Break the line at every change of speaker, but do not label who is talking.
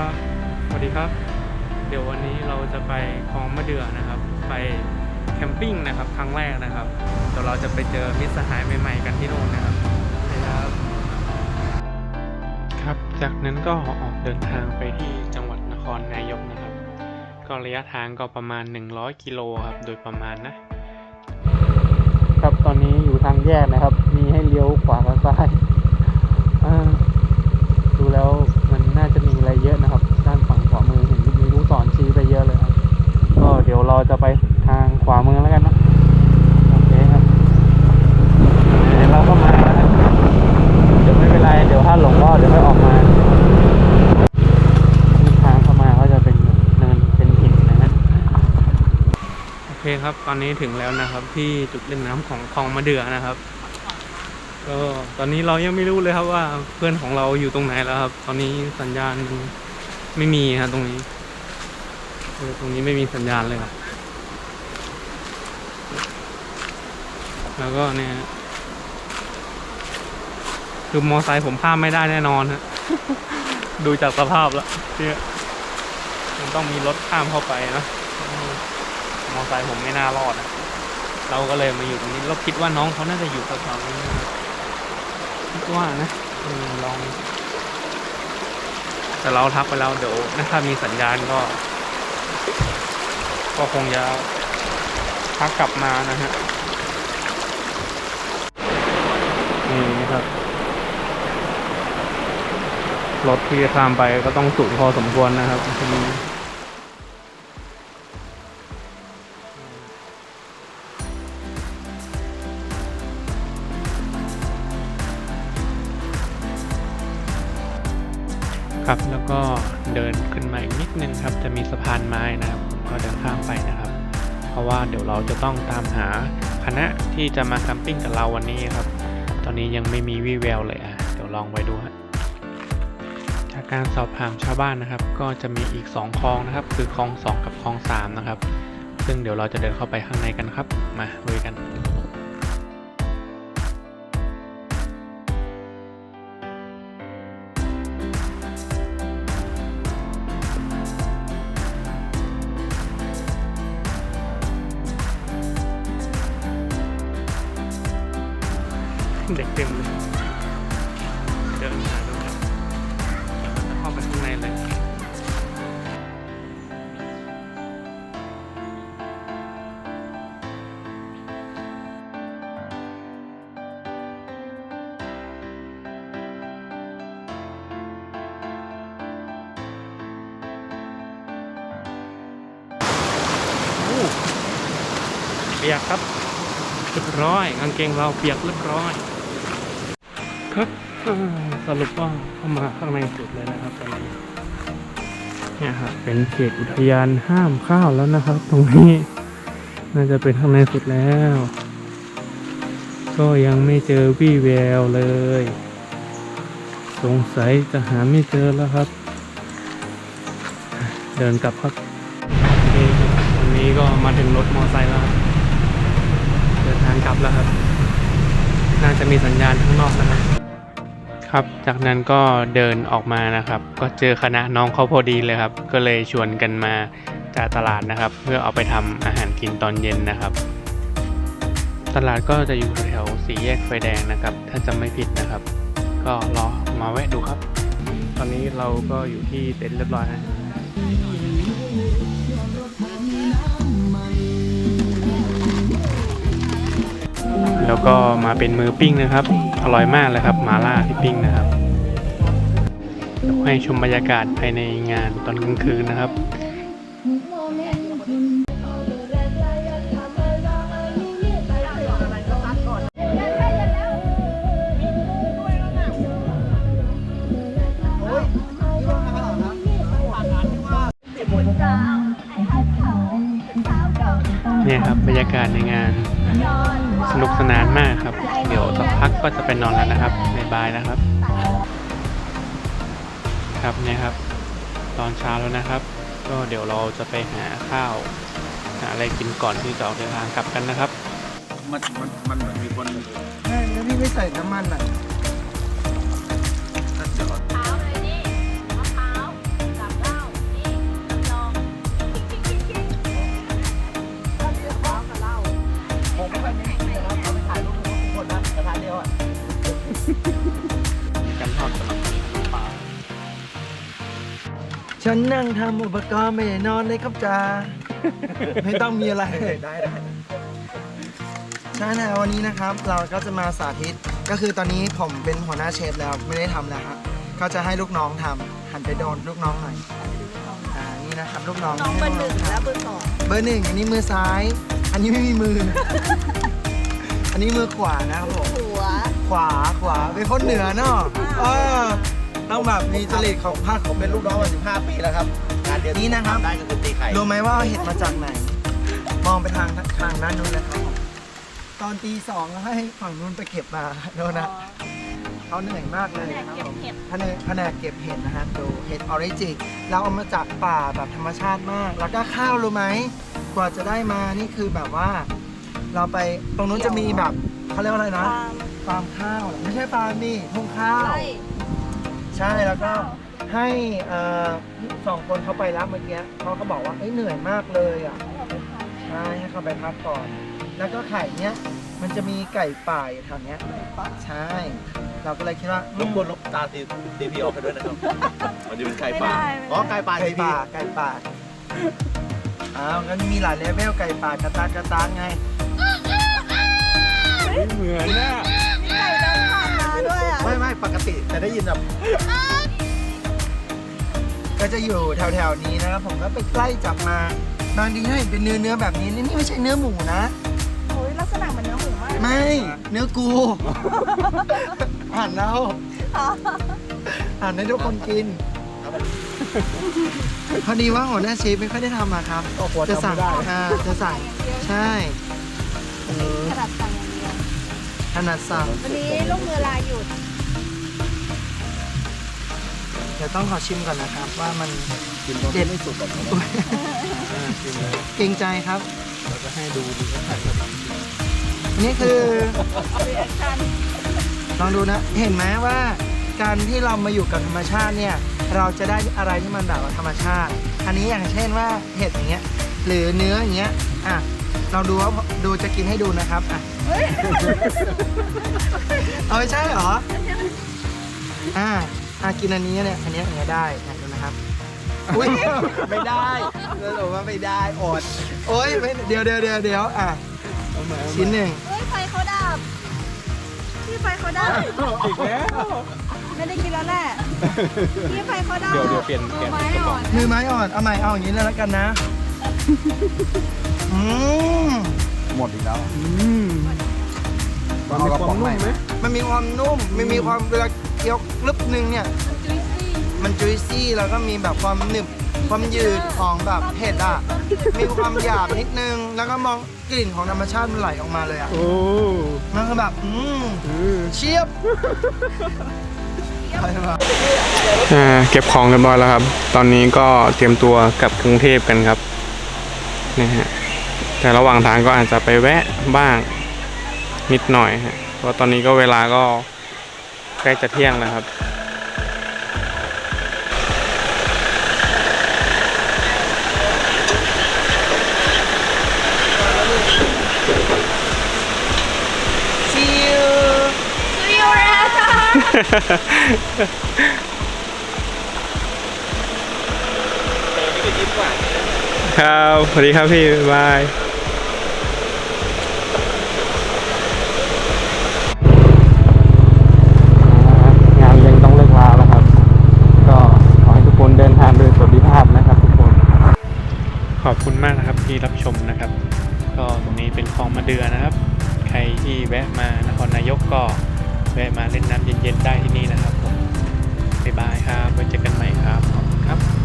ครับสวัสดีครับ เดี๋ยววันนี้เราจะไปคลองมะเดื่อนะครับ ไปแคมปิ้งนะครับครั้งแรกนะครับเดี๋ยวเราจะไปเจอมิตรสหายใหม่ ๆ กันที่โน่นนะครับนะครับ ครับ จากนั้นก็ออกเดินทางไปที่จังหวัดนครนายกนะครับ ก็ระยะทางก็ประมาณ 100 กิโลครับ โดยประมาณนะ ครับตอนนี้อยู่ทางแยกนะครับ มีให้เลี้ยวขวากับซ้ายอ่าดูแล้วมันน่าจะมีอะไรเยอะนะ นมีลูกศรชี้ไปเยอะเลยครับ ก็เดี๋ยวเราจะไปทางขวามือแล้วกันนะโอเคครับเดี๋ยวเราก็มาแล้วเดี๋ยวไม่เป็นไรเดี๋ยวถ้าหลงก็เดี๋ยวค่ออกมาทางเข้ามาก็จะเป็นเนินเป็นหินนะฮะโอเคครับ ตอนนี้ถึงแล้วนะครับ ที่จุดเล่นน้ำของคลองมะเดื่อนะครับก็ตอนนี้เรายังไม่รู้เลยครับว่าเพื่อนของเราอยู่ตรงไหนแล้วครับ ตอนนี้สัญญาณไม่มีครับตรงนี้ ตรงนี้ไม่มีสัญญาณเลยครับ แล้วก็เนี่ยคือมอไซค์ผมข้ามไม่ได้แน่นอนฮะ ดูจากสภาพแล้วเนี่ยมันต้องมีรถข้ามเข้าไปนะ มอไซค์ผมไม่น่ารอดอะเราก็เลยมาอยู่ตรงนี้เราคิดว่าน้องเขาน่าจะอยู่แถวๆนี้นะครับคิดว่านะเออลอง แต่เราทักไปแล้วเดี๋ยวถ้ามีสัญญาณก็ ก็คงจะพักกลับมานะฮะนี่ครับ รถที่จะข้ามไปก็ต้องสูงพอสมควรนะครับ ก็เดินขึ้นมาอีกนิดนึงครับ จะมีสะพานไม้นะครับ ก็เดินข้ามไปนะครับ เพราะว่าเดี๋ยวเราจะต้องตามหาคณะที่จะมาแคมปิ้งกับเราวันนี้ครับ ตอนนี้ยังไม่มีวี่แววเลยอะ เดี๋ยวลองไปดูฮะจากการสอบถามชาวบ้านนะครับ ก็จะมีอีก 2คลองนะครับ คือคลอง 2 กับคลอง 3 นะครับ ซึ่งเดี๋ยวเราจะเดินเข้าไปข้างในกันครับ มาลุยกัน เปียกครับเรียบร้อยกางเกงเราเปียกเรียบร้อย ครับสรุปว่าเข้ามาข้างในสุดเลยนะครับตอนนี้เนี่ยครับเป็นเขตอุทยานห้ามเข้าวแล้วนะครับ ตรงนี้ น่าจะเป็นข้างในสุดแล้ว ก็ยังไม่เจอวี่แววเลย สงสัยจะหาไม่เจอแล้วครับ เดินกลับครับวันนี้ก็มาถึงรถมอไซค์แล้ว ดินทางกลับแล้วครับ น่าจะมีสัญญาณข้างนอกนะครับ ครับ จากนั้นก็เดินออกมานะครับ ก็เจอคณะน้องเขาพอดีเลยครับ ก็เลยชวนกันมาจากตลาดนะครับ เพื่อเอาไปทำอาหารกินตอนเย็นนะครับ ตลาดก็จะอยู่แถวสี่แยกไฟแดงนะครับ ถ้าจำไม่ผิดนะครับ ก็รอมาแวะดูครับ ตอนนี้เราก็อยู่ที่เต็นท์เรียบร้อยนะ แล้วก็มาเป็นมือปิ้งนะครับ อร่อยมากเลยครับหมาล่าที่ปิ้งนะครับให้ชมบรรยากาศภายในงานตอนกลางคืนนะครับเนี่ยครับบรรยากาศในงาน สนุกสนานมากครับ เดี๋ยวสักพักก็จะไปนอนแล้วนะครับในบายนะครับ ครับเนี่ยครับ ตอนเช้าแล้วนะครับ ก็เดี๋ยวเราจะไปหาข้าวหาอะไรกินก่อนที่จะออกเดินทางกลับกันนะครับ
มันมันมันเหมือนมีคน
แม่แล้วพี่ไม่ใส่น้ำมันอะ ฉันนั่งทำอุปกรณ์ไม่ได้นอนเลยครับจ้า ไม่ต้องมีอะไรได้ได้ใช่นะวันนี้นะครับเราก็จะมาสาธิตก็คือตอนนี้ผมเป็นหัวหน้าเชฟแล้วไม่ได้ทำแล้วครับก็จะให้ลูกน้องทำหันไปโดนลูกน้องหน่อยอ่านี่นะครับลูกน้อง
น้องเบอร์หนึ่ง
ให้
และเบอร์สอง
เบอร์หนึ่งอันนี้มือซ้าย อันนี้ไม่มีมือ อันนี้มือขวานะครับผม
หัว
ขวาขวาเป็นคนเหนือเนาะเออ ต้องแบบมีจริตของภาคผมเป็นลูกน้องมา15 ปีแล้วครับงานเดียวนี้นะครับ
ได้ก็คือตีไข่
รู้ไหมว่าเอาเห็ดมาจากไหน มองไปทางทางด้านนู้นนะครับผมตอนตีสองแล้วให้ฝั่งนู้นไปเก็บมาโดนนะเขาเหนื่อยมากเลย
แผน
นะ
ก
ครับ
เก็บ
ผม
เห็ด
แผนกแผนกเก็บเห็ดนะฮะดูเห็ดออริจินเราเอามาจากป่าแบบธรรมชาติมาก แล้วก็ข้าวรู้ไหมกว่าจะได้มานี่คือแบบว่า เราไปตรงนู้นจะมีแบบเขาเรียกว่าอะไรนะ
ฟาร์ม
ฟาร์มข้าวเหรอไม่ใช่ฟาร์มนี่ทุ่งข้าว
ไร่
ใช่แล้วก็ให้เอ่อสองคนเขาไปรับเมื่อกี้เขาก็บอกว่าเอ้ยเหนื่อยมากเลยอะใช่ให้เขาไปพักก่อน แล้วก็ไข่เนี้ยมันจะมีไก่ป่าอยู่แถวเนี้ยใช่ เราก็เลยคิดว่า
ลบกวนลบตาตีตีพีออกไปด้วยนะครับ มันจะเป็นไก่ป่า
ไม่ได้
อ๋อไก่ป่า
ไก่
ทีพี
ป่าไก่ป่าอ้าวงั้นมีหลายเลเวลไก่ป่ากระตากกระตากไง
เหมือนน่ะ
ไม่
ไม่ปกติจะได้ยินแบบ
ก็จะอยู่แถวๆนี้นะครับผมก็ไปใกล้จับมาบางทีถ้าเห็นเป็นเนื้อเนื้อแบบนี้นี่นี่ไม่ใช่เนื้อหมูนะ
โอ้ยลักษณะเหมือนเนื้อหมูมาก
ไม่ เนื้อกูอ่านแล้ว
อ๋อ
อ่านให้ทุกคนกินพอดีว่าหัวหน้าเชฟไม่ค่อยได้ทำอะครับ
ก็ควร
จะ
ทำ
สั่ง
ไม่ได้
อ่าจะสั่ง
อย่างเดียว
ใช่เออ
ขนาดสั่งอย่างเดียว
ถนัดสั่ง
วันนี้ลูกมือลา ด
เดี๋ยวต้องขอชิมก่อนนะครับ ว่ามัน
กินตอนที่ไม่สุกก่อนนะ
อ่าจริงเลย
เกรงใจครับ
เราจะให้ดูดูว่าใส่แบบ
นี่คือ
รีแอคชั่น
ลองดูนะ เห็นไหมว่า การที่เรามาอยู่กับธรรมชาติเนี่ย เราจะได้อะไรที่มันแบบว่าธรรมชาติ อันนี้อย่างเช่นว่าเห็ดอย่างเงี้ย หรือเนื้ออย่างเงี้ย อะลองดูว่าดูจะกินให้ดูนะครับอะ
เฮ้ย
เอาไม่ใช่เหรอ อ่า อ่ากินอันนี้เนี่ย อันเนี้ยอันเนี้ยได้นะดูนะครับ อุ้ยไม่ได้เราบอกว่าไม่ได้อด โอ้ยไม่เดี๋ยวเดี๋ยวเดี๋ยวเดี๋ยวอะ
เอาใหม่เอาใหม่
ชิ้นหนึ่ง
เฮ้ยไฟเขาดับพี่ไฟเขาดับ
อีกแล้ว
ไม่ได้กินแล้วแหละพี่ไฟเขาดับ
เดี๋ยวเดี๋ยวเปลี่ยนเปลี่ยน
มือไม้อ่อน
มือไม้อ่อนเอาใหม่เอาอย่างนี้เลยแล้วกันนะอืม
หมดอีกแล้ว
อืมมันมีความนุ่มไหม
มันมีความนุ่มมันมีความเวลา เคี้ยวกรึบนึงเนี่ย
จุยซี่
มันจุยซี่แล้วก็มีแบบความหนึบความยืดของแบบเห็ดอะ มีความหยาบนิดนึง แล้วก็มองกลิ่นของธรรมชาติมันไหลออกมาเลยอะ
โอ้
มันก็แบบอืม
อืม
เชียบอะไรวะ
อ่าเก็บของเรียบร้อยแล้วครับ ตอนนี้ก็เตรียมตัวกลับกรุงเทพกันครับนะฮะแต่ระหว่างทางก็อาจจะไปแวะบ้างนิดหน่อยฮะเพราะตอนนี้ก็เวลาก็ ใกล้จะเที่ยงแล้วครับ
ชิว
ซีโอแรค่ะ
ครับสวัสดีครับพี่บ๊าย ขอบคุณมากนะครับที่รับชมนะครับ ก็ตรงนี้เป็นคลองมะเดือนะครับ ใครที่แวะมานครนายกก็แวะมาเล่นน้ำเย็นๆได้ที่นี่นะครับผมบ๊ายบายครับไว้เจอกันใหม่ครับขอบคุณครับ